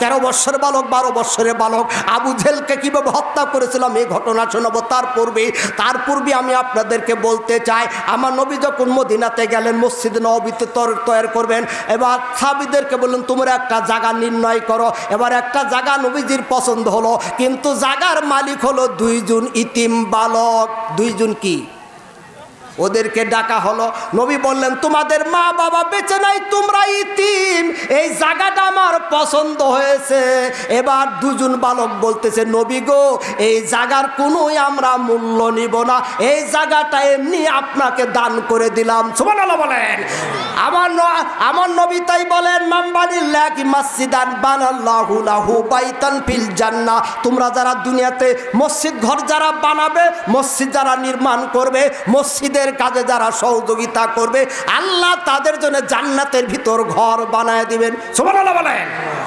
তেরো বৎসরের বালক, বারো বৎসরের বালক। আবু জেলকে কীভাবে হত্যা করেছিলাম এই ঘটনা শোনাবো। তার পূর্বে তার পূর্বে আমি আপনাদেরকে বলতে চাই, আমার নবী যখন মদিনাতে গেলেন, মসজিদ নবীতে তৈরি করবেন, এবার সাবিদেরকে বললেন, তোমরা একটা জায়গা নির্ণয় করো। এবার একটা জায়গা নবীজির পছন্দ হলো, কিন্তু জাগার মালিক হলো দুইজন ইতিম বালক। দুইজন কি? ওদেরকে ডাকা হলো। নবী বললেন, তোমাদের মা বাবা বেঁচে নাই, তোমরা ইতিম। এই জায়গাটা পছন্দ হয়েছে। এবার দুজন বালক বলতেছে, নবী গো, এই জায়গার কোনোই আমরা মূল্য নিব না। এই জায়গাটা এমনি আপনাকে দান করে দিলাম। সুবহানাল্লাহ বলেন। আমার আমার নবী তাই বলেন, মাম্বানিল্লাহি মাসজিদান বানাল্লাহু লাহু বাইতান ফিল জান্নাহ। তোমরা যারা দুনিয়াতে মসজিদ ঘর যারা বানাবে, মসজিদ যারা নির্মাণ করবে, মসজিদের কাজে যারা সহযোগিতা করবে, আল্লাহ তাদের জন্য জান্নাতের ভিতর ঘর বানায় দিবেন। সুবহানাল্লাহ বলেন। Amen.